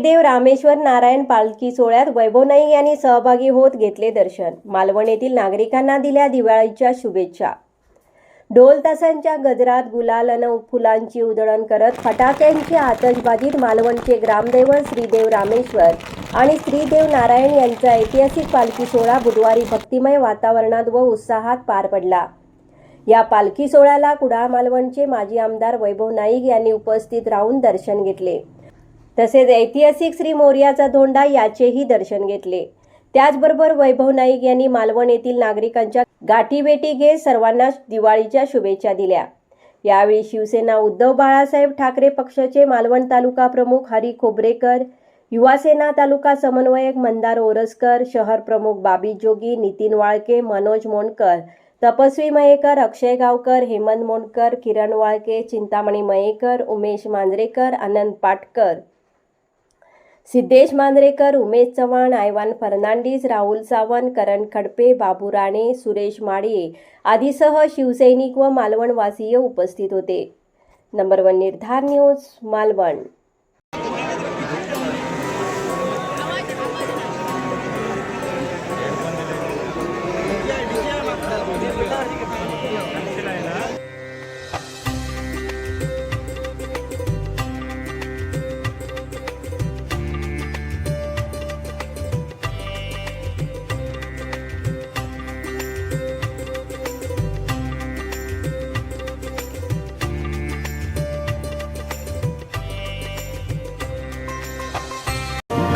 श्रीदेव रामेश्वर नारायण पालखी सोहळ्यात वैभव नाईक यांनी सहभागी होत घेतले दर्शन. मालवण येथील नागरिकांना दिल्या दिवाळीच्या शुभेच्छा. ढोल तासांच्या गजरात गुलाल फुलांची उधळण करत फटाक्यांची आतषबाजीत मालवणचे ग्रामदैवत श्रीदेव रामेश्वर आणि श्रीदेव नारायण यांचा ऐतिहासिक पालखी सोहळा बुधवारी भक्तिमय वातावरणात व उत्साहात पार पडला. या पालखी सोहळ्याला कुडाळ मालवणचे माजी आमदार वैभव नाईक यांनी उपस्थित राहून दर्शन घेतले. तसेच ऐतिहासिक श्री मोर्याचा धोंडा याचेही दर्शन घेतले. त्याचबरोबर वैभव नाईक यांनी मालवण येथील नागरिकांच्या गाठीबेटी घेत सर्वांना दिवाळीच्या शुभेच्छा दिल्या. यावेळी शिवसेना उद्धव बाळासाहेब ठाकरे पक्षाचे मालवण तालुका प्रमुख हरी खोबरेकर युवासेना तालुका समन्वयक मंदार ओरसकर शहर प्रमुख बाबी जोगी नितीन वाळके मनोज मोंडकर तपस्वी मयेकर अक्षय गावकर हेमंत मोंडकर किरण वाळके चिंतामणी मयेकर उमेश मांजरेकर आनंद पाटकर सिद्धेश मांजरेकर उमेश चव्हाण आयवान फर्नांडीस राहुल सावंत करण खडपे बाबू राणे सुरेश माळी आदीसह शिवसैनिक व मालवणवासीय उपस्थित होते. Number one Nirdhar news Malvan.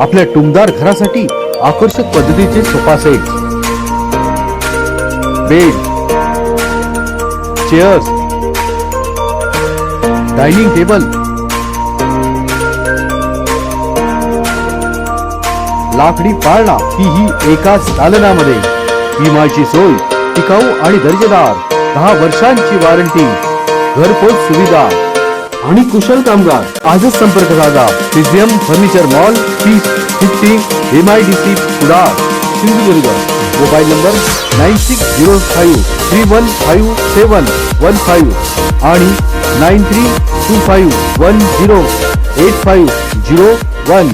आपल्या टुमदार घरासाठी आकर्षक पद्धतीचे sofa set bed chairs dining table लाकडी पाळणा ही ही एकाच दालनामध्ये विमाची सोय टिकाऊ आणि दर्जेदार दहा वर्षांची वॉरंटी घरपोच सुविधा. आणि कुशल कामगार आजच संपर्क साधा. पिझियम furniture mall P fifty M I D C Kudal Sindhudurg. Mobile number nine six zero five three one five seven one five आणि nine three two five one zero eight five zero one.